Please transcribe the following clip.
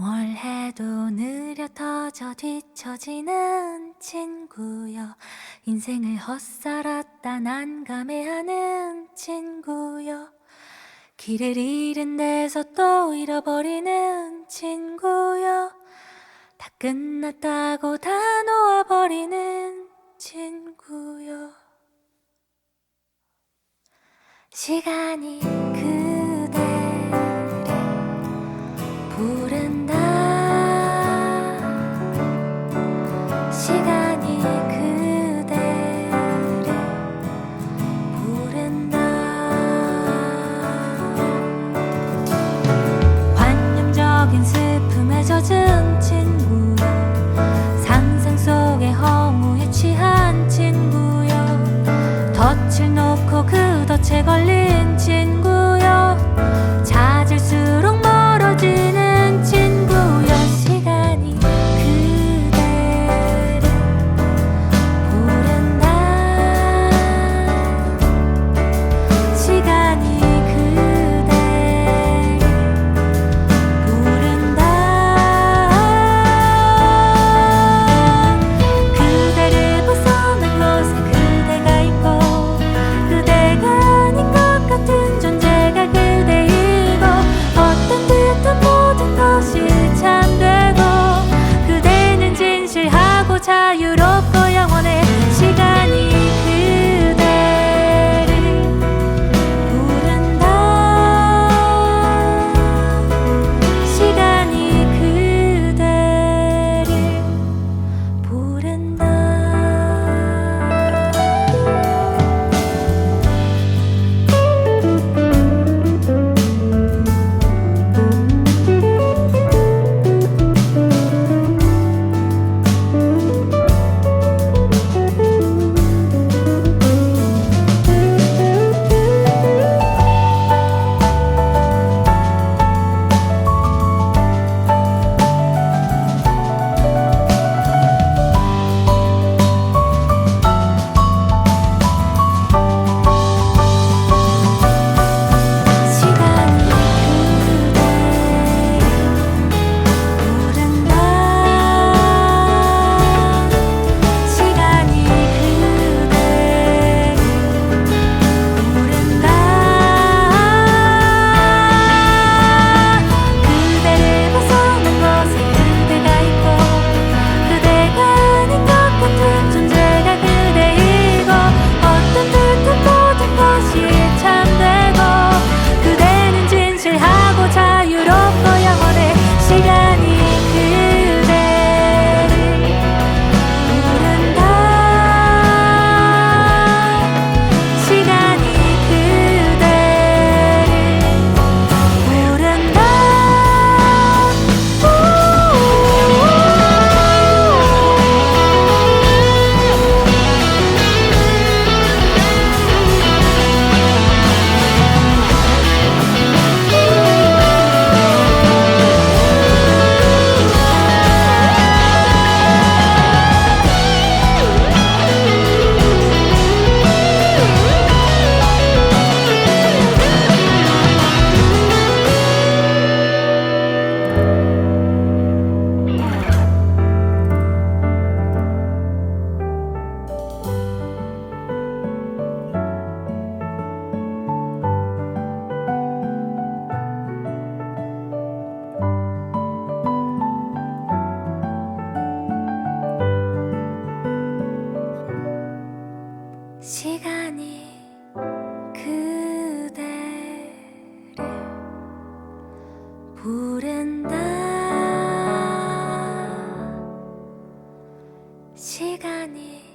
뭘 해도 느려 터져 뒤처지는 친구여. 인생을 헛살았다 난감해하는 친구여. 길을 잃은 데서 또 잃어버리는 친구여. 다 끝났다고 다 놓아버리는 친구여. 시간이 사실 놓고 그덫에 걸린 친구. 부른다. 시간이